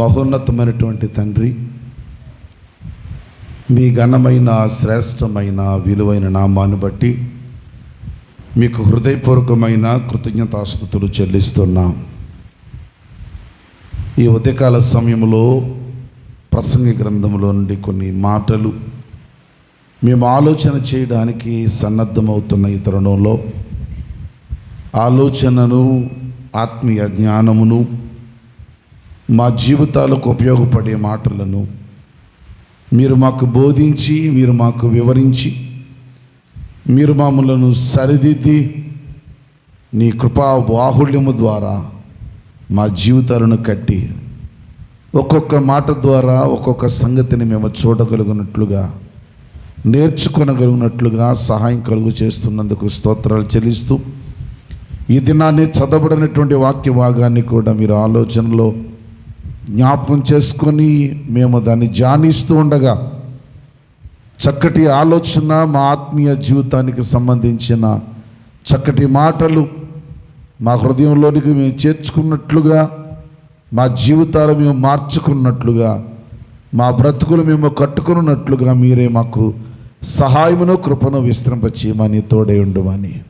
మహోన్నతమైనటువంటి తండ్రి మీ ఘనమైన శ్రేష్టమైన విలువైన నామాన్ని బట్టి మీకు హృదయపూర్వకమైన కృతజ్ఞతాస్థుతులు చెల్లిస్తున్నాం. ఈ ఉదయకాల సమయంలో ప్రసంగి గ్రంథంలో నుండి కొన్ని మాటలు మేము ఆలోచన చేయడానికి సన్నద్ధమవుతున్న ఈ తరుణంలో ఆలోచనను ఆత్మీయ జ్ఞానమును మా జీవితాలకు ఉపయోగపడే మాటలను మీరు మాకు బోధించి మీరు మాకు వివరించి మీరు మమ్మలను సరిదిద్ది నీ కృపా బాహుళ్యము ద్వారా మా జీవితాలను కట్టి ఒక్కొక్క మాట ద్వారా ఒక్కొక్క సంగతిని మేము చూడగలిగినట్లుగా నేర్చుకొనగలిగినట్లుగా సహాయం కలుగు చేస్తున్నందుకు స్తోత్రాలు చెల్లిస్తూ ఈ దినాన్ని చదవబడినటువంటి వాక్య భాగాన్ని కూడా మీరు ఆలోచనలో జ్ఞాపకం చేసుకొని మేము దాన్ని ధ్యానిస్తూ ఉండగా చక్కటి ఆలోచన మా ఆత్మీయ జీవితానికి సంబంధించిన చక్కటి మాటలు మా హృదయంలోనికి మేము చేర్చుకున్నట్లుగా మా జీవితాలు మేము మార్చుకున్నట్లుగా మా బ్రతుకులు మేము కట్టుకున్నట్లుగా మీరే మాకు సహాయమును కృపను విస్తరింపచేయమని తోడే ఉండమని.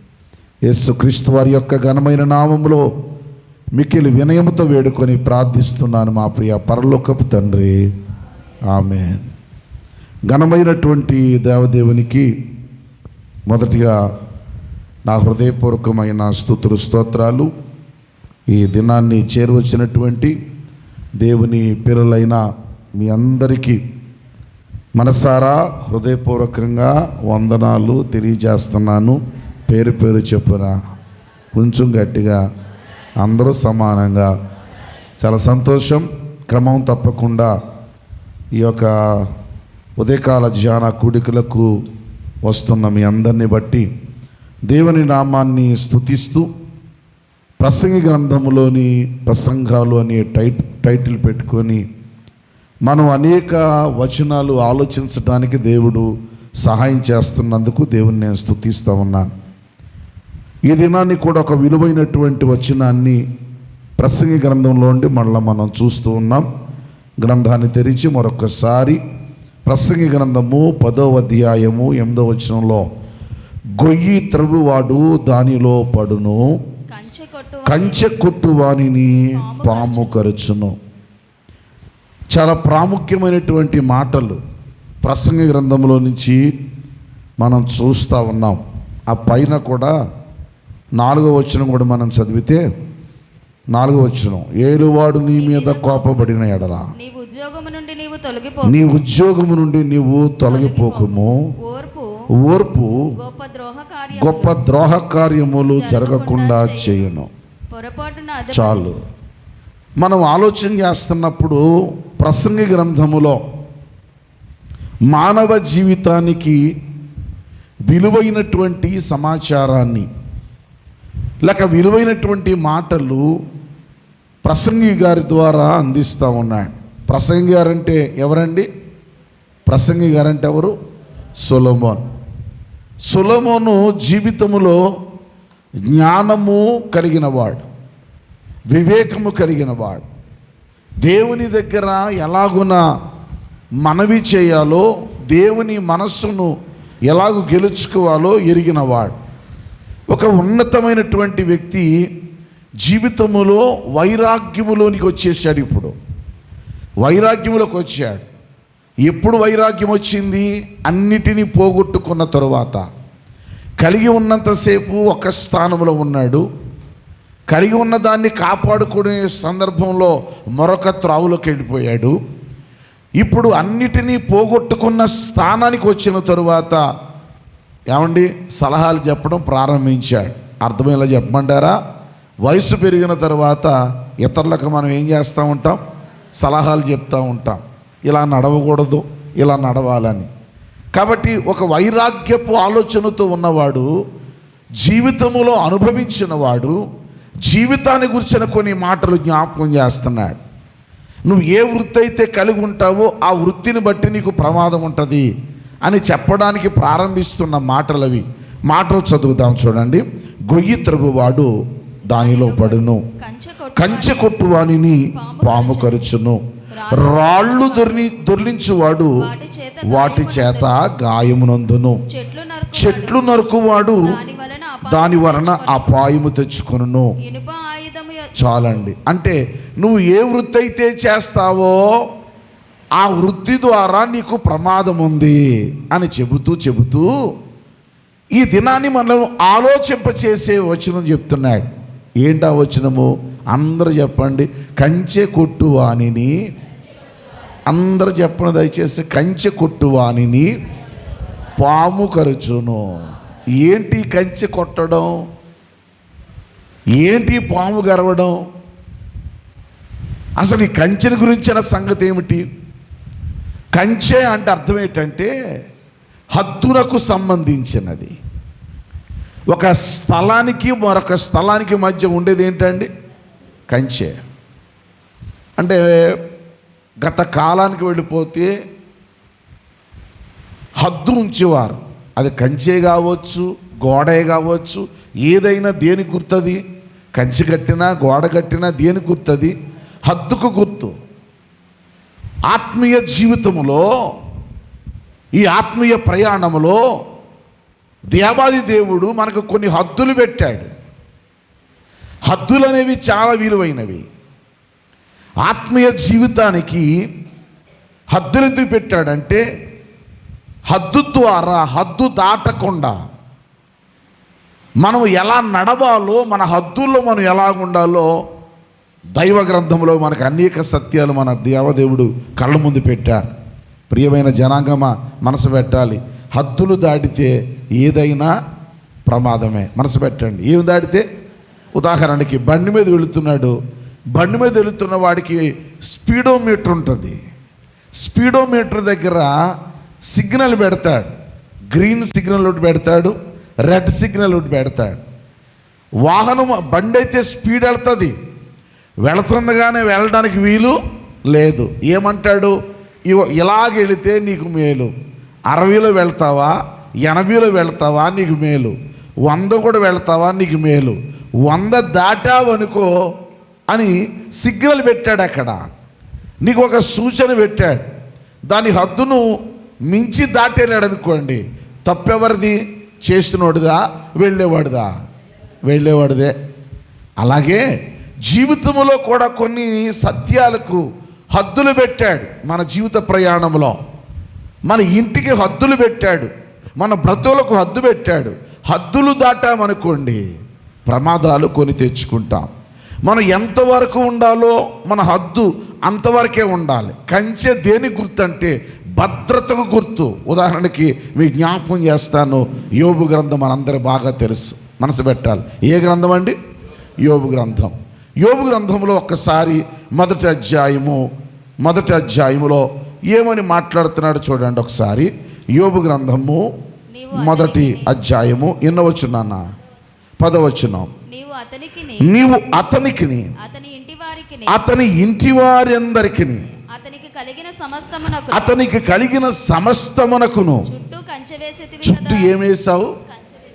యేసుక్రీస్తు వారి యొక్క ఘనమైన నామములో మిక్కిలి వినయముతో వేడుకొని ప్రార్థిస్తున్నాను మా ప్రియ పరలోకపు తండ్రి. ఆమె ఘనమైనటువంటి దేవదేవునికి మొదటిగా నా హృదయపూర్వకమైన స్థుతులు స్తోత్రాలు. ఈ దినాన్ని చేరువచ్చినటువంటి దేవుని పిల్లలైన మీ అందరికీ మనసారా హృదయపూర్వకంగా వందనాలు తెలియజేస్తున్నాను. పేరు పేరు చెప్పున కొంచెం గట్టిగా అందరూ సమానంగా. చాలా సంతోషం. క్రమం తప్పకుండా ఈ యొక్క ఉదయకాల ధ్యాన కూడికలకు వస్తున్న మీ అందరిని బట్టి దేవుని నామాన్ని స్థుతిస్తూ ప్రసంగి గ్రంథంలోని ప్రసంగాలు అనే టైట్ టైటిల్ పెట్టుకొని మనం అనేక వచనాలు ఆలోచించడానికి దేవుడు సహాయం చేస్తున్నందుకు దేవుని నేను స్థుతిస్తూ ఉన్నాను. ఈ దినాన్ని కూడా ఒక విలువైనటువంటి వచనాన్ని ప్రసంగి గ్రంథంలో ఉండి మళ్ళీ మనం చూస్తూ ఉన్నాం. గ్రంథాన్ని తెరిచి మరొకసారి ప్రసంగి గ్రంథము పదో అధ్యాయము ఎనిమిదో వచనంలో గొయ్యి త్రవ్వువాడు దానిలో పడును కంచె కొట్టువాణిని పాము కరుచును. చాలా ప్రాముఖ్యమైనటువంటి మాటలు ప్రసంగ గ్రంథంలో నుంచి మనం చూస్తూ ఉన్నాం. ఆ పైన కూడా నాలుగో వచనం కూడా మనం చదివితే నాలుగో వచనం ఏలువాడు నీ మీద కోపబడిన ఎడల. నీ ఉద్యోగము నుండి నీవు తొలగిపో నీ ఉద్యోగము నుండి నీవు తొలగిపోకము. ఓర్పు ఓర్పు గొప్ప ద్రోహ కార్యములు జరగకుండా చేయను. చాలు. మనం ఆలోచన చేస్తున్నప్పుడు ప్రసంగి గ్రంథములో మానవ జీవితానికి విలువైనటువంటి సమాచారాన్ని లేక విలువైనటువంటి మాటలు ప్రసంగి గారి ద్వారా అందిస్తూ ఉన్నాడు. ప్రసంగి గారంటే ఎవరండి? ప్రసంగి గారంటే ఎవరు? సులమోన్. సులమోను జీవితములో జ్ఞానము కలిగినవాడు. వివేకము కలిగినవాడు. దేవుని దగ్గర ఎలాగున మనవి చేయాలో దేవుని మనస్సును ఎలాగూ గెలుచుకోవాలో ఎరిగినవాడు. ఒక ఉన్నతమైనటువంటి వ్యక్తి జీవితములో వైరాగ్యములోనికి వచ్చేసాడు ఇప్పుడు. వైరాగ్యములోకి వచ్చాడు. ఎప్పుడు వైరాగ్యం వచ్చింది? అన్నిటినీ పోగొట్టుకున్న తరువాత. కలిగి ఉన్నంతసేపు ఒక స్థానంలో ఉన్నాడు. కలిగి ఉన్న దాన్ని కాపాడుకునే సందర్భంలో మరొక త్రావులోకి వెళ్ళిపోయాడు. ఇప్పుడు అన్నిటినీ పోగొట్టుకున్న స్థానానికి వచ్చిన తరువాత ఏమండి? సలహాలు చెప్పడం ప్రారంభించాడు. అర్థమయ్యేలా చెప్పమంటారా? వయసు పెరిగిన తర్వాత ఇతరులకు మనం ఏం చేస్తూ ఉంటాం? సలహాలు చెప్తూ ఉంటాం. ఇలా నడవకూడదు ఇలా నడవాలని. కాబట్టి ఒక వైరాగ్యపు ఆలోచనతో ఉన్నవాడు జీవితంలో అనుభవించిన వాడు జీవితాన్ని గురించిన కొన్ని మాటలు జ్ఞాపకం చేస్తున్నాడు. నువ్వు ఏ వృత్తి అయితే కలిగి ఉంటావో ఆ వృత్తిని బట్టి నీకు ప్రమాదం ఉంటుంది. అని చెప్పడానికి ప్రారంభిస్తున్న మాటలు అవి మాటలు చదువుదాం చూడండి. గొయ్యి త్రగువాడు దానిలో పడును. కంచె కొట్టు కంచె కొట్టువానిని పాము కరుచును. రాళ్ళు దొర్లి దొర్లించువాడు వాటి చేత గాయమునందును. చెట్లు నరుకు చెట్లు నరుకువాడు దాని వలన అపాయము యొ- చాలండి. అంటే నువ్వు ఏ వృత్తి అయితే చేస్తావో ఆ వృత్తి ద్వారా నీకు ప్రమాదం ఉంది అని చెబుతూ చెబుతూ ఈ దినాన్ని మనం ఆలోచింపచేసే వచనం చెప్తున్నాడు. ఏంటా వచనము? అందరు చెప్పండి. కంచె కొట్టు వాణిని అందరు చెప్పండి దయచేసి. కంచె కొట్టు వాణిని పాము కరుచును. ఏంటి కంచె కొట్టడం? ఏంటి పాము గరవడం? అసలు ఈ కంచెని గురించిన సంగతి ఏమిటి? కంచె అంటే అర్థం ఏంటంటే హద్దులకు సంబంధించినది. ఒక స్థలానికి మరొక స్థలానికి మధ్య ఉండేది ఏంటండి? కంచె. అంటే గత కాలానికి వెళ్ళిపోతే హద్దు ఉంచేవారు. అది కంచే కావచ్చు గోడే కావచ్చు ఏదైనా దేని గుర్తుంది? కంచె కట్టినా గోడ కట్టినా దేని గుర్తుంది? హద్దుకు గుర్తు. ఆత్మీయ జీవితంలో ఈ ఆత్మీయ ప్రయాణంలో దేవాది దేవుడు మనకు కొన్ని హద్దులు పెట్టాడు. హద్దులు అనేవి చాలా విలువైనవి. ఆత్మీయ జీవితానికి హద్దులు ఎందుకు పెట్టాడంటే హద్దు ద్వారా హద్దు దాటకుండా మనం ఎలా నడవాలో మన హద్దుల్లో మనం ఎలా ఉండాలో దైవ గ్రంథంలో మనకు అనేక సత్యాలు మన దేవదేవుడు కళ్ళ ముందు పెట్టారు. ప్రియమైన జనాంగమ మనసు పెట్టాలి. హద్దులు దాటితే ఏదైనా ప్రమాదమే. మనసు పెట్టండి. ఏమి దాటితే? ఉదాహరణకి బండి మీద వెళుతున్నాడు. బండి మీద వెళుతున్న వాడికి స్పీడోమీటర్ ఉంటుంది. స్పీడోమీటర్ దగ్గర సిగ్నల్ పెడతాడు. గ్రీన్ సిగ్నల్ ఒకటి పెడతాడు. రెడ్ సిగ్నల్ ఒకటి పెడతాడు. వాహనం బండి అయితే స్పీడ్ వెళ్తుంది. వెళుతుండగానే వెళ్ళడానికి వీలు లేదు. ఏమంటాడు? ఇగో ఇలాగ వెళితే నీకు మేలు. అరవైలో వెళ్తావా? ఎనభైలో వెళ్తావా? నీకు మేలు. వంద కూడా వెళ్తావా? నీకు మేలు. వంద దాటావనుకో అని సిగ్నల్ పెట్టాడు అక్కడ. నీకు ఒక సూచన పెట్టాడు. దాని హద్దును మించి దాటేలాడు అనుకోండి. తప్పెవరిది? చేసినోడిదా? వెళ్ళేవాడిదా? వెళ్ళేవాడిదే. అలాగే జీవితంలో కూడా కొన్ని సత్యాలకు హద్దులు పెట్టాడు మన జీవిత ప్రయాణంలో. మన ఇంటికి హద్దులు పెట్టాడు. మన బ్రతువులకు హద్దు పెట్టాడు. హద్దులు దాటామనుకోండి ప్రమాదాలు కొని తెచ్చుకుంటాం. మనం ఎంతవరకు ఉండాలో మన హద్దు అంతవరకే ఉండాలి. కంచె దేని గుర్తు అంటే భద్రతకు గుర్తు. ఉదాహరణకి మీ జ్ఞాపకం చేస్తాను యోబు గ్రంథం మనందరూ బాగా తెలుసు. మనసు పెట్టాలి. ఏ గ్రంథం అండి? యోబు గ్రంథం. యోబు గ్రంథంలో ఒక్కసారి మొదటి అధ్యాయము మొదటి అధ్యాయములో ఏమని మాట్లాడుతున్నాడు చూడండి ఒకసారి. యోబు గ్రంథము మొదటి అధ్యాయము ఎన్నవచ్చు నాన్న పదవచ్చున్నాం నీవు అతనికి నీవు అతనికిని అతని ఇంటి వారందరికి అతనికి కలిగిన సమస్తమునకును చుట్టూ ఏమేసావు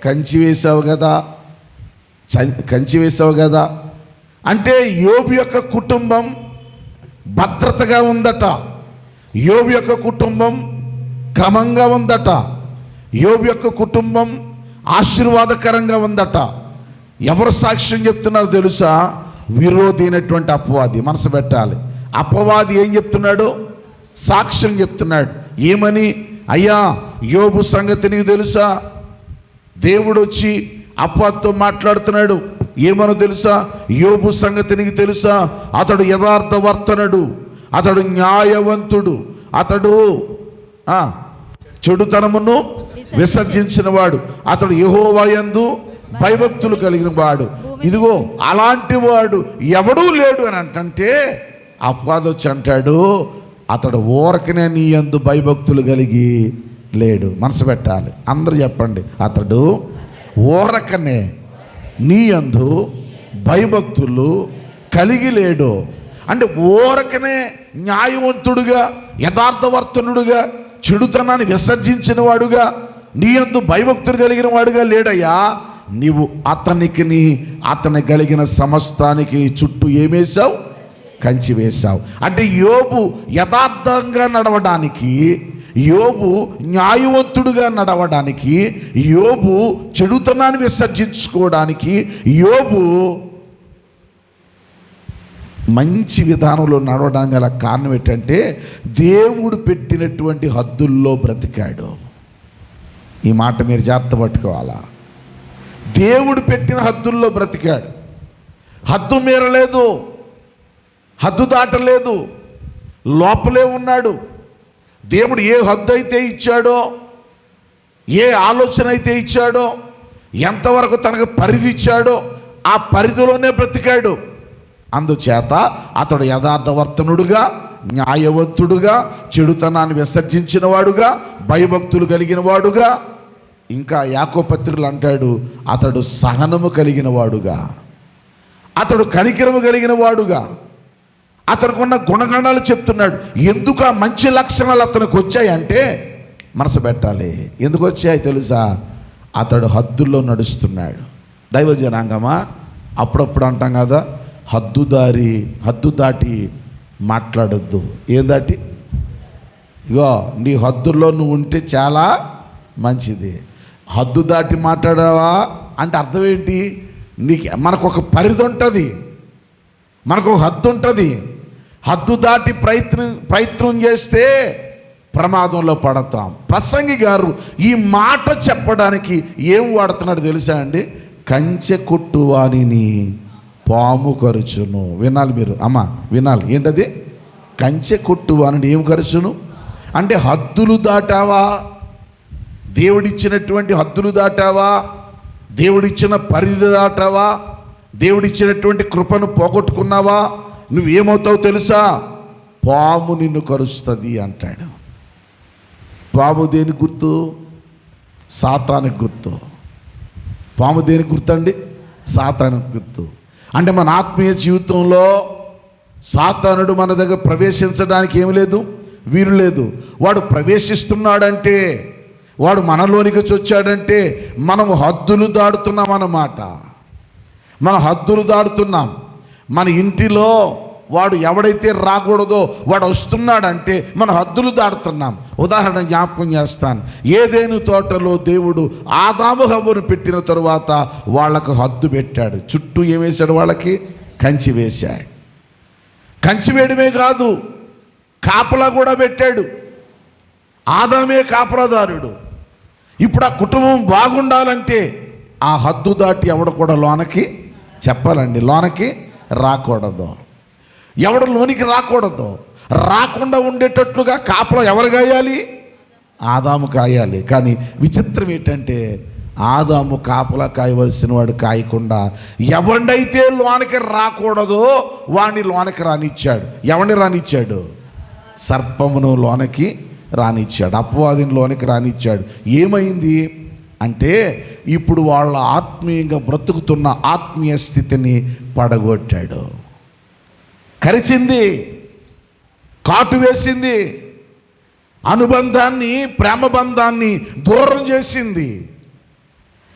కంచి వేసావు కదా. కంచి వేసావు కదా. అంటే యోబు యొక్క కుటుంబం భద్రతగా ఉందట. యోబు యొక్క కుటుంబం క్రమంగా ఉందట. యోబు యొక్క కుటుంబం ఆశీర్వాదకరంగా ఉందట. ఎవరు సాక్ష్యం చెప్తున్నారో తెలుసా? విరోధి అయినటువంటి అపవాది. మనసు పెట్టాలి. అపవాది ఏం చెప్తున్నాడు? సాక్ష్యం చెప్తున్నాడు. ఏమని? అయ్యా యోబు సంగతి నీకు తెలుసా? దేవుడు వచ్చి అపవాదితో మాట్లాడుతున్నాడు. ఏమనో తెలుసా? యోబు సంగతి నీకు తెలుసా? అతడు యథార్థవర్తనుడు అతడు న్యాయవంతుడు అతడు చెడుతనమును విసర్జించిన వాడు అతడు యహోవయందు భయభక్తులు కలిగిన వాడు. ఇదిగో అలాంటి వాడు ఎవడూ లేడు అని అంటే అపవాది వచ్చి అంటాడు అతడు ఊరకనే నీ యందు భయభక్తులు కలిగి లేడు. మనసు పెట్టాలి. అందరు చెప్పండి. అతడు ఊరకనే నీ అందు భయభక్తులు కలిగి లేడు. అంటే ఓరకనే న్యాయవంతుడుగా యథార్థవర్తనుడుగా చెడుతనాన్ని విసర్జించిన వాడుగా నీ యందు భయభక్తులు కలిగిన వాడుగా లేడయ్యా. నీవు అతనికి అతని కలిగిన సమస్తానికి చుట్టూ ఏమేశావు కంచి వేశావు. అంటే యోబు యథార్థంగా నడవడానికి యోబు న్యాయవంతుడుగా నడవడానికి యోబు చెడుతనాన్ని విసర్జించుకోవడానికి యోబు మంచి విధానంలో నడవడానికి గల కారణం ఏంటంటే దేవుడు పెట్టినటువంటి హద్దుల్లో బ్రతికాడు. ఈ మాట మీరు జాగ్రత్త పట్టుకోవాలా? దేవుడు పెట్టిన హద్దుల్లో బ్రతికాడు. హద్దు మీరలేదు హద్దు దాటలేదు లోపలే ఉన్నాడు. దేవుడు ఏ హద్దు అయితే ఇచ్చాడో ఏ ఆలోచన అయితే ఇచ్చాడో ఎంతవరకు తనకు పరిధి ఇచ్చాడో ఆ పరిధిలోనే బ్రతికాడు. అందుచేత అతడు యథార్థవర్తనుడుగా న్యాయవంతుడుగా చెడుతనాన్ని విసర్జించిన వాడుగా భయభక్తులు కలిగిన వాడుగా ఇంకా యాకోపత్రులు అంటాడు అతడు సహనము కలిగిన వాడుగా అతడు కనికరము కలిగిన వాడుగా అతనికి ఉన్న గుణగణాలు చెప్తున్నాడు. ఎందుకు ఆ మంచి లక్షణాలు అతనికి వచ్చాయంటే మనసు పెట్టాలి. ఎందుకు వచ్చాయి తెలుసా? అతడు హద్దుల్లో నడుస్తున్నాడు. దైవ జనాంగమా? అప్పుడప్పుడు అంటాం కదా హద్దు దారి హద్దు దాటి మాట్లాడొద్దు. ఏం దాటి? ఇగో నీ హద్దుల్లో నువ్వు ఉంటే చాలా మంచిది. హద్దు దాటి మాట్లాడావా? అంటే అర్థం ఏంటి? నీకు మనకు ఒక పరిధి ఉంటుంది. మనకు ఒక హద్దు ఉంటుంది. హద్దు దాటి ప్రయత్నం ప్రయత్నం చేస్తే ప్రమాదంలో పడతాం. ప్రసంగి గారు ఈ మాట చెప్పడానికి ఏం వాడుతున్నాడు తెలుసా అండి? కంచె కొట్టువానిని పాము ఖర్చును వినాలి మీరు. అమ్మ వినాలి. ఏంటది? కంచె కొట్టువానిని ఏం ఖర్చును అంటే హద్దులు దాటావా? దేవుడిచ్చినటువంటి హద్దులు దాటావా? దేవుడిచ్చిన పరిధి దాటావా? దేవుడిచ్చినటువంటి కృపను పోగొట్టుకున్నావా? నువ్వేమవుతావు తెలుసా? పాము నిన్ను కరుస్తుంది అంటాడు. పాము దేని గుర్తు? సాతానికి గుర్తు. పాము దేనికి గుర్తు అండి సాతానికి గుర్తు. అంటే మన ఆత్మీయ జీవితంలో సాతానుడు మన దగ్గర ప్రవేశించడానికి ఏమి లేదు? వీరు లేదు. వాడు ప్రవేశిస్తున్నాడంటే వాడు మనలోనికి వచ్చాడంటే మనం హద్దులు దాడుతున్నాం అన్నమాట. మన హద్దులు దాడుతున్నాం మన ఇంటిలో వాడు ఎవడైతే రాకూడదో వాడు వస్తున్నాడంటే మన హద్దులు దాడుతున్నాం ఉదాహరణ జ్ఞాపకం చేస్తాను. ఏదేను తోటలో దేవుడు ఆదాము హవ్వను పెట్టిన తరువాత వాళ్ళకు హద్దు పెట్టాడు. చుట్టూ ఏమేశాడు వాళ్ళకి? కంచి వేశాడు. కంచి వేయడమే కాదు కాపలా కూడా పెట్టాడు. ఆదామే కాపలాదారుడు. ఇప్పుడు ఆ కుటుంబం బాగుండాలంటే ఆ హద్దు దాటి ఎవడు కూడా లోనకి చెప్పాలండి. లోనకి రాకూడదు. ఎవడు లోనికి రాకూడదు. రాకుండా ఉండేటట్లుగా కాపలో ఎవరు కాయాలి ఆదాము కాయాలి. కానీ విచిత్రం ఏంటంటే ఆదాము కాపలా కాయవలసిన వాడు కాయకుండా ఎవడైతే లోనికి రాకూడదో వాడిని లోనికి రానిచ్చాడు. ఎవడిని రానిచ్చాడు? సర్పమును లోనకి రానిచ్చాడు. అపవాదిని లోనికి రానిచ్చాడు. ఏమైంది? అంటే ఇప్పుడు వాళ్ళ ఆత్మీయంగా బ్రతుకుతున్న ఆత్మీయ స్థితిని పడగొట్టాడు. కరిచింది కాటు వేసింది అనుబంధాన్ని ప్రేమ బంధాన్ని దూరం చేసింది.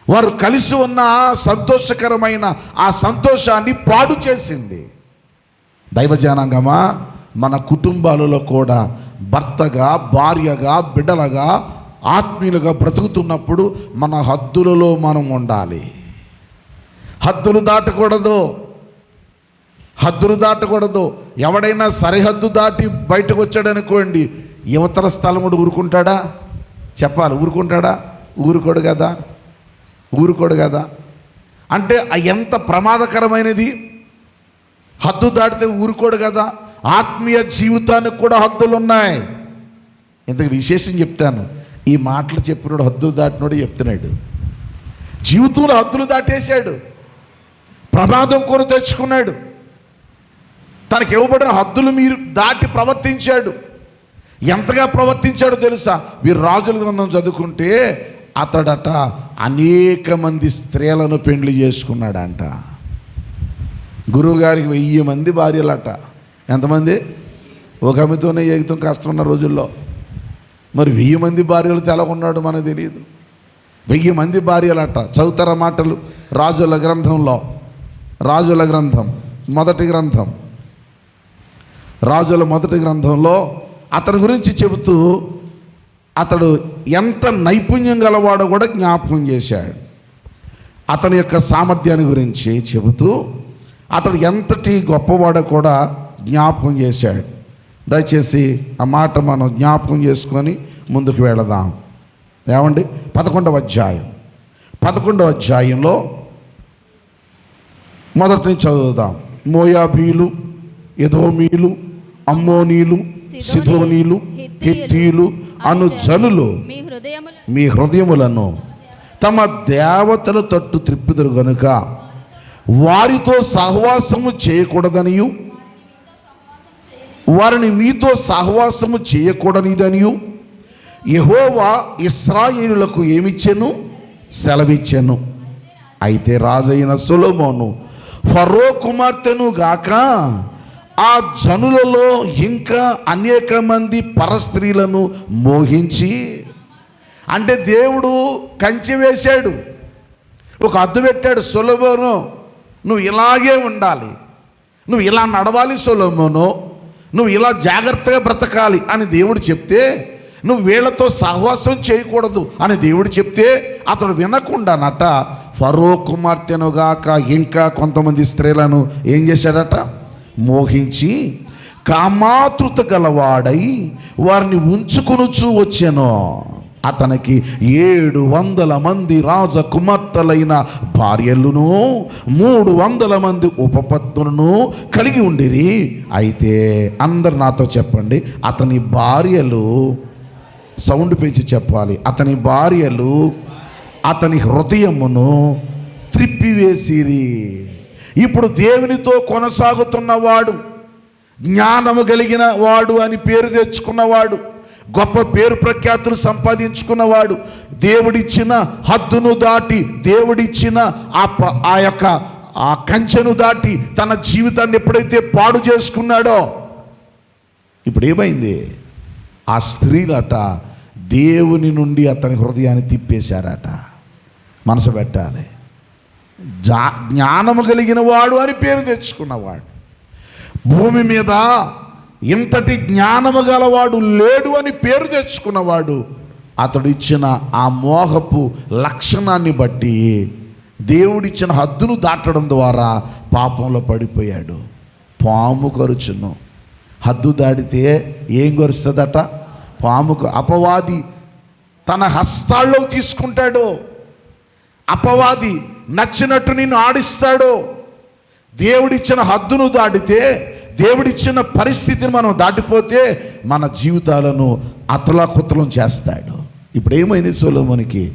వారు కలిసి ఉన్న సంతోషకరమైన ఆ సంతోషాన్ని పాడు చేసింది. దైవజానంగమా మన కుటుంబాలలో కూడా భర్తగా భార్యగా బిడ్డలుగా ఆత్మీయులుగా బ్రతుకుతున్నప్పుడు మన హద్దులలో మనం ఉండాలి. హద్దులు దాటకూడదు. హద్దులు దాటకూడదు. ఎవడైనా సరిహద్దు దాటి బయటకు వచ్చాడనుకోండి యువతల స్థలముడు ఊరుకుంటాడా? చెప్పాలి ఊరుకుంటాడా? ఊరుకోడు కదా. ఊరుకోడు కదా. అంటే ఎంత ప్రమాదకరమైనది? హద్దు దాటితే ఊరుకోడు కదా. ఆత్మీయ జీవితానికి కూడా హద్దులు ఉన్నాయి ఇంతకు విశేషం చెప్తాను. ఈ మాటలు చెప్పినోడు హద్దులు దాటినోడు చెప్తున్నాడు. జీవితంలో హద్దులు దాటేశాడు. ప్రమాదం కొను తెచ్చుకున్నాడు. తనకి ఇవ్వబడిన హద్దులు మీరు దాటి ప్రవర్తించాడు. ఎంతగా ప్రవర్తించాడో తెలుసా? వీరు రాజుల గ్రంథం చదువుకుంటే అతడట అనేక మంది స్త్రీలను పెండ్లి చేసుకున్నాడంట. గురువుగారికి వెయ్యి మంది భార్యలట. ఎంతమంది? ఒక అమితోనే ఏగితం కష్టం ఉన్న రోజుల్లో. మరి వెయ్యి మంది భార్యలు తెలగొన్నాడు మనకు తెలియదు. వెయ్యి మంది భార్యలట. చదువుతార మాటలు. రాజుల గ్రంథంలో. రాజుల గ్రంథం. మొదటి గ్రంథం. రాజుల మొదటి గ్రంథంలో అతని గురించి చెబుతూ అతడు ఎంత నైపుణ్యం గలవాడో కూడా జ్ఞాపకం చేశాడు. అతని యొక్క సామర్థ్యాన్ని గురించి చెబుతూ అతడు ఎంతటి గొప్పవాడో కూడా జ్ఞాపకం చేశాడు. దయచేసి ఆ మాట మనం జ్ఞాపకం చేసుకొని ముందుకు వెళదాం. ఏమండి? పదకొండవ అధ్యాయం. పదకొండవ అధ్యాయంలో మొదటి నుంచి చదువుదాం. మోయాబీలు ఎదోమీలు అమ్మోనీలు సిధోనీలు హిత్తీలు అను జనులు మీ హృదయములు మీ హృదయములను తమ దేవతల తట్టు త్రిప్పుదురు గనుక వారితో సహవాసము చేయకూడదనియు వారిని మీతో సహవాసము చేయకూడనిదనియు. యహోవా ఇస్రాయేలులకు ఏమిచ్చెను? సెలవిచ్చెను. అయితే రాజైన సొలొమోను ఫరో కుమార్తెను గాక ఆ జనులలో ఇంకా అనేక మంది పరస్త్రీలను మోహించి అంటే దేవుడు కంచి వేశాడు. ఒక అద్దు పెట్టాడు సొలొమోను నువ్వు ఇలాగే ఉండాలి. నువ్వు ఇలా నడవాలి సొలొమోను. నువ్వు ఇలా జాగ్రత్తగా బ్రతకాలి అని దేవుడు చెప్తే నువ్వు వీళ్ళతో సహవాసం చేయకూడదు అని దేవుడు చెప్తే అతడు వినకుండానట ఫరో కుమార్తెనుగాక ఇంకా కొంతమంది స్త్రీలను ఏం చేశాడట? మోహించి కామాతృత గలవాడై వారిని ఉంచుకొనుచూ వచ్చాను. అతనికి ఏడు వందల మంది రాజకుమార్తెలైన భార్యలను మూడు వందల మంది ఉపపత్తులను కలిగి ఉండిరి. అయితే అందరు నాతో చెప్పండి అతని భార్యలు సౌండ్ పెంచి చెప్పాలి. అతని భార్యలు అతని హృదయమును త్రిప్పివేసిరి. ఇప్పుడు దేవునితో కొనసాగుతున్నవాడు జ్ఞానము కలిగిన వాడు అని పేరు తెచ్చుకున్నవాడు గొప్ప పేరు ప్రఖ్యాతులు సంపాదించుకున్నవాడు దేవుడిచ్చిన హద్దును దాటి దేవుడిచ్చిన ఆ ప- ఆ యొక్క ఆ కంచెను దాటి తన జీవితాన్ని ఎప్పుడైతే పాడు చేసుకున్నాడో ఇప్పుడు ఏమైంది ఆ స్త్రీలట దేవుని నుండి అతని హృదయాన్ని తిప్పేశారట. మనసు పెట్టాలి. జా జ్ఞానము కలిగిన వాడు అని పేరు తెచ్చుకున్నవాడు. భూమి మీద ఇంతటి జ్ఞానము గలవాడు లేడు అని పేరు తెచ్చుకున్నవాడు అతడు ఇచ్చిన ఆ మోహపు లక్షణాన్ని బట్టి దేవుడిచ్చిన హద్దును దాటడం ద్వారా పాపంలో పడిపోయాడు. పాము కరుచును. హద్దు దాటితే ఏం కరుస్తుందట? పాముకు అపవాది తన హస్తాల్లో తీసుకుంటాడు. అపవాది నచ్చినట్టు నిన్ను ఆడిస్తాడు. దేవుడిచ్చిన హద్దును దాటితే దేవుడిచ్చిన పరిస్థితిని మనం దాటిపోతే మన జీవితాలను అతలాకుతలం చేస్తాడు. ఇప్పుడు ఏమైంది సోలోమోనికి?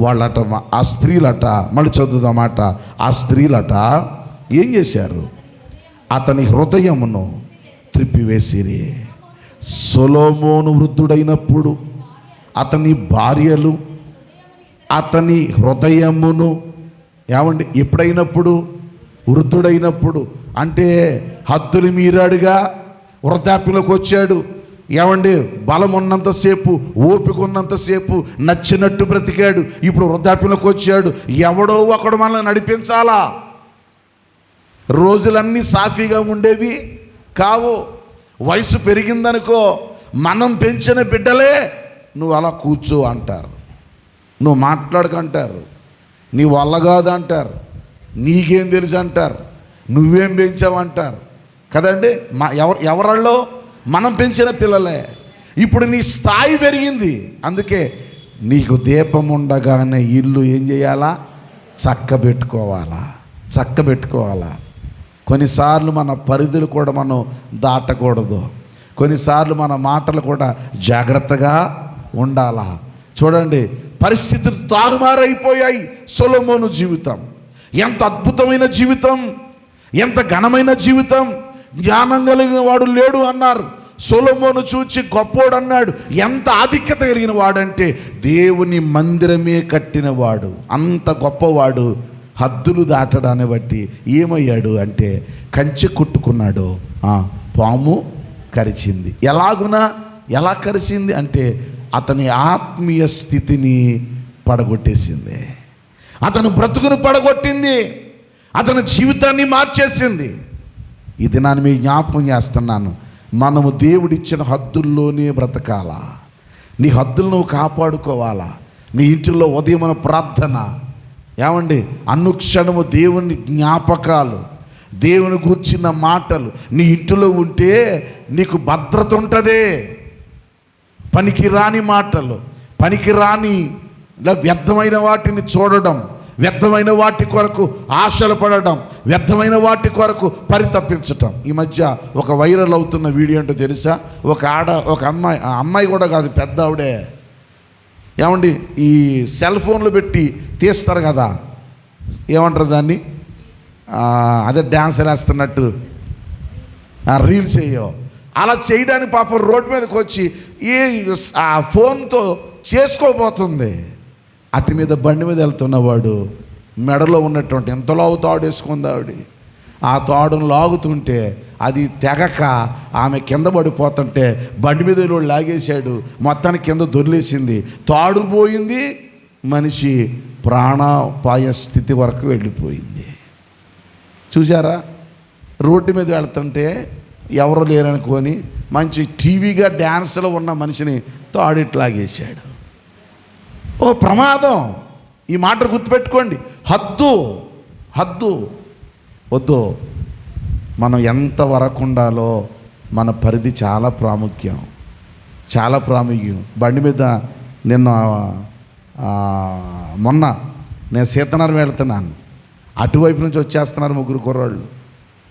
వాళ్ళట ఆ స్త్రీలట మళ్ళీ చదువుదామాట ఆ స్త్రీలట ఏం చేశారు? అతని హృదయమును త్రిప్పివేసిరి. సొలోమోను వృద్ధుడైనప్పుడు అతని భార్యలు అతని హృదయమును ఏమండి ఎప్పుడైనప్పుడు వృద్ధుడైనప్పుడు అంటే హద్దులు మీరాడుగా వృద్ధాప్యంలోకి వచ్చాడు. ఏమండి? బలం ఉన్నంతసేపు ఓపిక ఉన్నంతసేపు నచ్చినట్టు బ్రతికాడు. ఇప్పుడు వృద్ధాప్యంలోకి వచ్చాడు. ఎవడో ఒకడు మనల్ని నడిపించాలా? రోజులన్నీ సాఫీగా ఉండేవి కావు. వయసు పెరిగిందనుకో మనం పెంచిన బిడ్డలే నువ్వు అలా కూర్చో అంటారు. నువ్వు మాట్లాడకంటారు. నీ వల్ల కాదు అంటారు. నీకేం తెలుసు అంటారు. నువ్వేం పెంచావంటారు. కదండి? మా ఎవరు ఎవరల్లో మనం పెంచిన పిల్లలే. ఇప్పుడు నీ స్థాయి పెరిగింది. అందుకే నీకు దీపం ఉండగానే ఇల్లు ఏం చేయాలా? చక్క పెట్టుకోవాలా చక్క పెట్టుకోవాలా కొన్నిసార్లు మన పరిధులు కూడా మనం దాటకూడదు. కొన్నిసార్లు మన మాటలు కూడా జాగ్రత్తగా ఉండాలా? చూడండి పరిస్థితులు తారుమారైపోయాయి సొలమోను జీవితం. ఎంత అద్భుతమైన జీవితం ఎంత ఘనమైన జీవితం. జ్ఞానం కలిగిన వాడు లేడు అన్నారు. సొలొమోను చూచి గొప్పోడు అన్నాడు. ఎంత ఆధిక్యత కలిగిన వాడంటే దేవుని మందిరమే కట్టినవాడు అంత గొప్పవాడు. హద్దులు దాటడాన్ని బట్టి ఏమయ్యాడు అంటే కంచె కుట్టుకున్నాడు. పాము కరిచింది. ఎలాగునా? ఎలా కరిచింది అంటే అతని ఆత్మీయ స్థితిని పడగొట్టేసింది. అతను బ్రతుకును పడగొట్టింది. అతని జీవితాన్ని మార్చేసింది. ఇది నేను మీ జ్ఞాపకం చేస్తున్నాను. మనము దేవుడిచ్చిన హద్దుల్లోనే బ్రతకాలా? నీ హద్దులు నువ్వు కాపాడుకోవాలా? నీ ఇంటిలో ఉదయమైన ప్రార్థన. ఏమండి? అనుక్షణము దేవుని జ్ఞాపకాలు దేవుని కూర్చున్న మాటలు. నీ ఇంటిలో ఉంటే నీకు భద్రత ఉంటుంది. పనికి రాని మాటలు పనికి రాని వ్యర్థమైన వాటిని చూడడం వ్యర్థమైన వాటి కొరకు ఆశలు పడడం వ్యర్థమైన వాటి కొరకు పరితప్పించటం ఈ మధ్య ఒక వైరల్ అవుతున్న వీడియో అంటే తెలుసా? ఒక ఆడ ఒక అమ్మాయి ఆ అమ్మాయి కూడా కాదు పెద్ద ఆవిడే. ఏమండి? ఈ సెల్ ఫోన్లు పెట్టి తీస్తారు కదా. ఏమంటారు దాన్ని? అదే డ్యాన్స్ వేస్తున్నట్టు. రీల్స్ వేయో అలా చేయడానికి పాపం రోడ్డు మీదకి వచ్చి ఏ ఆ ఫోన్తో చేసుకోబోతుంది. అటు మీద బండి మీద వెళ్తున్నవాడు మెడలో ఉన్నటువంటి ఎంతలావు తాడు వేసుకుంది ఆవిడ. ఆ తాడును లాగుతుంటే అది తెగక ఆమె కింద పడిపోతుంటే బండి మీద వీళ్ళు లాగేశాడు. మొత్తానికి కింద దొరిలేసింది. తాడు పోయింది మనిషి ప్రాణాపాయ స్థితి వరకు వెళ్ళిపోయింది. చూసారా రోడ్డు మీద వెళ్తుంటే ఎవరు లేరనుకొని మంచి టీవీగా డ్యాన్స్లో ఉన్న మనిషిని తాడిట్లాగేశాడు ఓ ప్రమాదం. ఈ మాట గుర్తుపెట్టుకోండి. హద్దు హద్దు. వద్దు. మనం ఎంత వరకు ఉండాలో మన పరిధి చాలా ప్రాముఖ్యం. చాలా ప్రాముఖ్యం. బండి మీద నిన్న మొన్న నేను సీతనగరం వెళ్తున్నాను. అటువైపు నుంచి వచ్చేస్తున్నారు ముగ్గురు కుర్రాళ్ళు.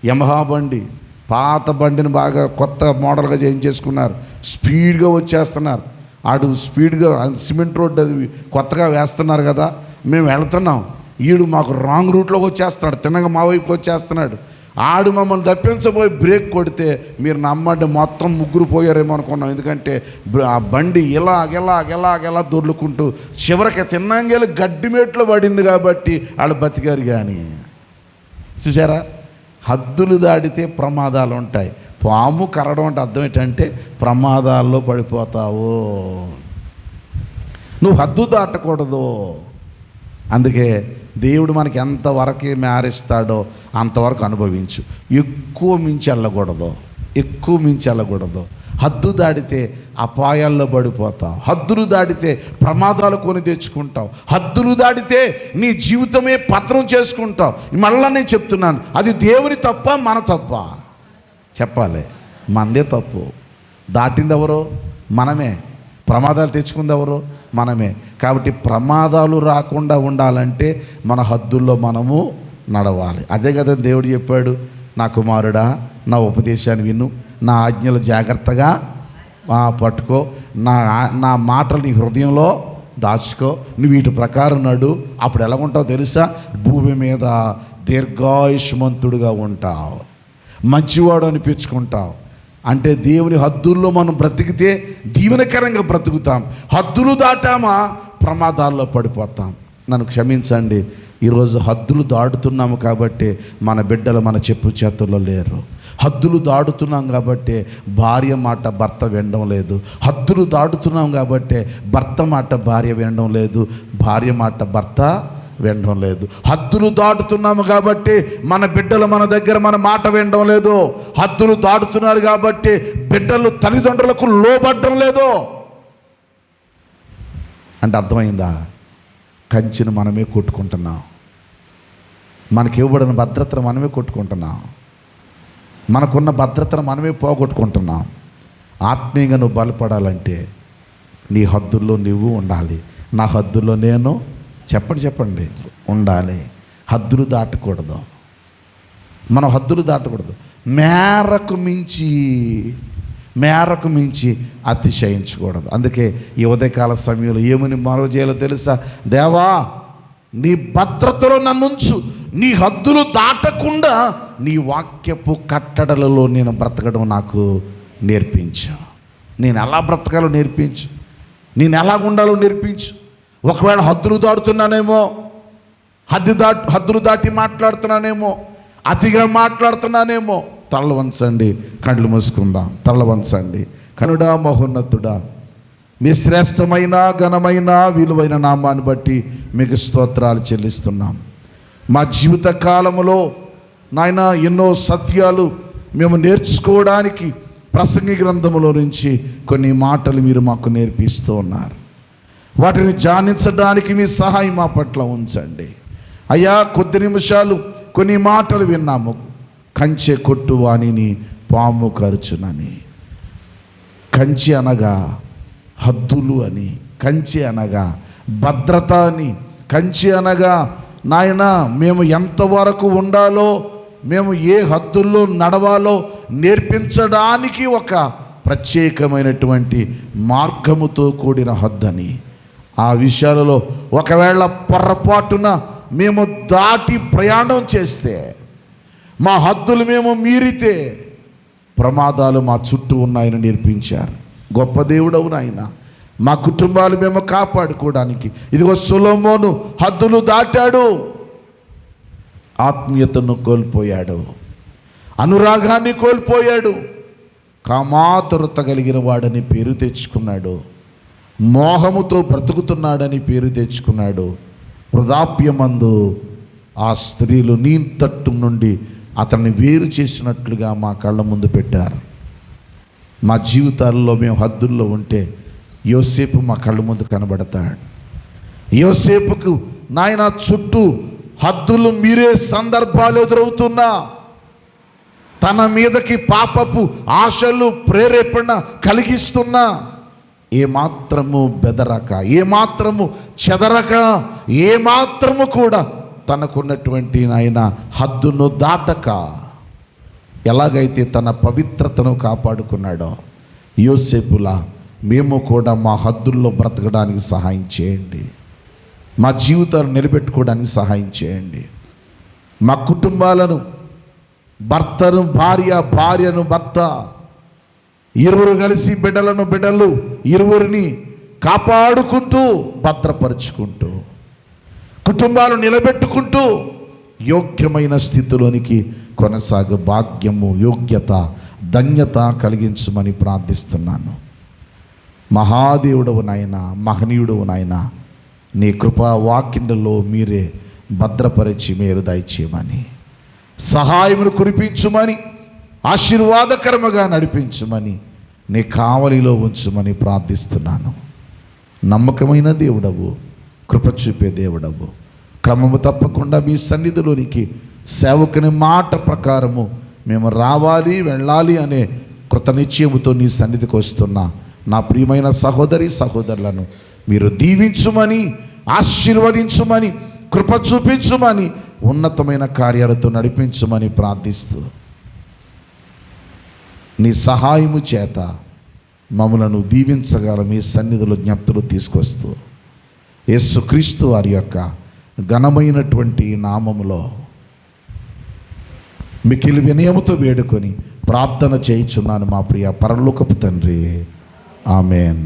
యమహా బండి పాత బండిని బాగా కొత్త మోడల్గా చేయించేసుకున్నారు స్పీడ్గా వచ్చేస్తున్నారు. ఆడు స్పీడ్గా సిమెంట్ రోడ్డు అది కొత్తగా వేస్తున్నారు కదా మేము వెళ్తున్నాం. ఈడు మాకు రాంగ్ రూట్లోకి వచ్చేస్తున్నాడు తిన్నగా మా వైపు వచ్చేస్తున్నాడు. ఆడు మమ్మల్ని తప్పించబోయి బ్రేక్ కొడితే మీరు నమ్మండి మొత్తం ముగ్గురు పోయారేమో అనుకున్నాం. ఎందుకంటే ఆ బండి ఇలా ఇలాగ ఇలాగ ఇలా దొర్లుకుంటూ చివరికి తిన్నంగేలు గడ్డిమేట్లో పడింది కాబట్టి వాళ్ళు బతికారు కానీ. చూసారా హద్దులు దాటితే ప్రమాదాలు ఉంటాయి. పాము కరడం అంటే అర్థం ఏంటంటే ప్రమాదాల్లో పడిపోతావు. నువ్వు హద్దు దాటకూడదు. అందుకే దేవుడు మనకి ఎంతవరకు మేరిస్తాడో అంతవరకు అనుభవించు. ఎక్కువ మించి వెళ్ళకూడదు. ఎక్కువ మించి వెళ్ళకూడదు. హద్దు దాటితే అపాయాల్లో పడిపోతావు హద్దులు దాటితే ప్రమాదాలు కొని తెచ్చుకుంటావు హద్దులు దాటితే నీ జీవితమే పత్రం చేసుకుంటావు మళ్ళీ నేను చెప్తున్నాను అది దేవుని తప్ప మన తప్ప. చెప్పాలి మనదే తప్పు. దాటింది ఎవరు? మనమే. ప్రమాదాలు తెచ్చుకుంది ఎవరు? మనమే. కాబట్టి ప్రమాదాలు రాకుండా ఉండాలంటే మన హద్దుల్లో మనము నడవాలి. అదే కదా దేవుడు చెప్పాడు నా కుమారుడా నా ఉపదేశాన్ని విను. నా ఆజ్ఞలు జాగ్రత్తగా పట్టుకో. నా నా మాటలు నీ హృదయంలో దాచుకో. నువ్వు వీటి ప్రకారం నడు. అప్పుడు ఎలా ఉంటావు తెలుసా? భూమి మీద దీర్ఘాయుష్మంతుడుగా ఉంటావు. మంచివాడు అనిపించుకుంటావు. అంటే దేవుని హద్దుల్లో మనం బ్రతికితే దీవెనకరంగా బ్రతుకుతాం. హద్దులు దాటామా? ప్రమాదాల్లో పడిపోతాం. నన్ను క్షమించండి. ఈరోజు హద్దులు దాటుతున్నాము కాబట్టి మన బిడ్డలు మన చెప్పు చేతుల్లో లేరు. హద్దులు దాటుతున్నాం కాబట్టి భార్య మాట భర్త వినడం లేదు. హద్దులు దాటుతున్నాం కాబట్టి భర్త మాట భార్య వినడం లేదు. భార్య మాట భర్త వినడం లేదు. హద్దులు దాటుతున్నాము కాబట్టి మన బిడ్డలు మన దగ్గర మన మాట వినడం లేదు. హద్దులు దాటుతున్నారు కాబట్టి బిడ్డలు తల్లిదండ్రులకు లోబడడం లేదు. అంటే అర్థమైందా? కంచెను మనమే కొట్టుకుంటున్నాం. మనకి ఇవ్వబడిన భద్రతను మనమే కొట్టుకుంటున్నాం. మనకున్న భద్రతను మనమే పోగొట్టుకుంటున్నాం. ఆత్మీయంగా నువ్వు బలపడాలంటే నీ హద్దుల్లో నువ్వు ఉండాలి. నా హద్దుల్లో నేను చెప్పండి చెప్పండి ఉండాలి. హద్దులు దాటకూడదు. మనం హద్దులు దాటకూడదు. మేరకు మించి మేరకు మించి అతిశయించకూడదు. అందుకే ఈ ఉదయకాల సమయంలో ఏమని మరో చేయాలో తెలుసా? దేవా నీ భద్రతలో నన్నుంచు. నీ హద్దులు దాటకుండా నీ వాక్యపు కట్టడలలో నేను బ్రతకడం నాకు నేర్పించు. నేను ఎలా బ్రతకాలో నేర్పించు. నేను ఎలా ఉండాలో నేర్పించు. ఒకవేళ హద్దులు దాటుతున్నానేమో హద్దు దాటి హద్దులు దాటి మాట్లాడుతున్నానేమో అతిగా మాట్లాడుతున్నానేమో తల్ల వంచండి కళ్ళు మూసుకుందాం తల్ల వంచండి కనుడా మహోన్నతుడా మీ శ్రేష్టమైన ఘనమైన విలువైన నామాన్ని బట్టి మీకు స్తోత్రాలు చెల్లిస్తున్నాం. మా జీవిత కాలంలో నాయన ఎన్నో సత్యాలు మేము నేర్చుకోవడానికి ప్రసంగి గ్రంథములో నుంచి కొన్ని మాటలు మీరు మాకు నేర్పిస్తూ ఉన్నారు. వాటిని జానించడానికి మీ సహాయం మా పట్ల ఉంచండి. అయ్యా కొద్ది నిమిషాలు కొన్ని మాటలు విన్నాము. కంచె కొట్టు వాణిని పాము ఖర్చునని కంచె అనగా హద్దులు అని కంచి అనగా భద్రత అని కంచి అనగా నాయన మేము ఎంతవరకు ఉండాలో మేము ఏ హద్దుల్లో నడవాలో నేర్పించడానికి ఒక ప్రత్యేకమైనటువంటి మార్గముతో కూడిన హద్దని. ఆ విషయాలలో ఒకవేళ పొరపాటున మేము దాటి ప్రయాణం చేస్తే మా హద్దులు మేము మీరితే ప్రమాదాలు మా చుట్టూ ఉన్నాయని నేర్పించారు. గొప్ప దేవుడవు నాయన. మా కుటుంబాలు మేము కాపాడుకోవడానికి. ఇదిగో సులోమోను హద్దులు దాటాడు. ఆత్మీయతను కోల్పోయాడు. అనురాగాన్ని కోల్పోయాడు. కామాతురత కలిగిన వాడని పేరు తెచ్చుకున్నాడు. మోహముతో బ్రతుకుతున్నాడని పేరు తెచ్చుకున్నాడు. వృధాప్యమందు ఆ స్త్రీలు నీ తట్టు నుండి అతన్ని వేరు చేసినట్లుగా మా కళ్ళ ముందు పెట్టారు. మా జీవితాల్లో మేము హద్దుల్లో ఉంటే యోసేపు మా కళ్ళ ముందు కనబడతాడు. యోసేపుకు నాయన చుట్టూ హద్దులు మీరే సందర్భాలు ఎదురవుతున్నా. తన మీదకి పాపపు ఆశలు ప్రేరేపణ కలిగిస్తున్నా. ఏమాత్రము బెదరక ఏమాత్రము చెదరక ఏమాత్రము కూడా తనకున్నటువంటి నాయన హద్దును దాటక. ఎలాగైతే తన పవిత్రతను కాపాడుకున్నాడో యోసేపులా మేము కూడా మా హద్దుల్లో బ్రతకడానికి సహాయం చేయండి. మా జీవితాలు నిలబెట్టుకోవడానికి సహాయం చేయండి. మా కుటుంబాలను భర్తను భార్య భార్యను భర్త ఇరువురు కలిసి బిడ్డలను బిడ్డలు ఇరువురిని కాపాడుకుంటూ భద్రపరుచుకుంటూ కుటుంబాలు నిలబెట్టుకుంటూ యోగ్యమైన స్థితిలోనికి కొనసాగు భాగ్యము యోగ్యత ధన్యత కలిగించమని ప్రార్థిస్తున్నాను. మహాదేవుడవు నాయన మహనీయుడవు నాయన నీ కృపా వాకిండలో మీరే భద్రపరిచి మీరు దయచేయమని సహాయమును కురిపించుమని ఆశీర్వాదకరముగా నడిపించమని నీ కావలిలో ఉంచుమని ప్రార్థిస్తున్నాను. నమ్మకమైన దేవుడవు కృప చూపే దేవుడవు. క్రమము తప్పకుండా మీ సన్నిధిలోనికి సేవకుని మాట ప్రకారము మేము రావాలి వెళ్ళాలి అనే కృత నిశ్చయముతో నీ సన్నిధికి వస్తున్నా. నా ప్రియమైన సహోదరి సహోదరులను మీరు దీవించుమని ఆశీర్వదించుమని కృప చూపించుమని ఉన్నతమైన కార్యాలతో నడిపించుమని ప్రార్థిస్తూ. నీ సహాయము చేత మమ్మలను దీవించగల మీ సన్నిధిలో జ్ఞప్తులు తీసుకొస్తూ. యేసుక్రీస్తు వారి యొక్క ఘనమైనటువంటి నామములో మికిలి వినయముతో వేడుకొని ప్రార్థన చేయించున్నాను మా ప్రియ పరలోకపు తండ్రి. ఆమెన్.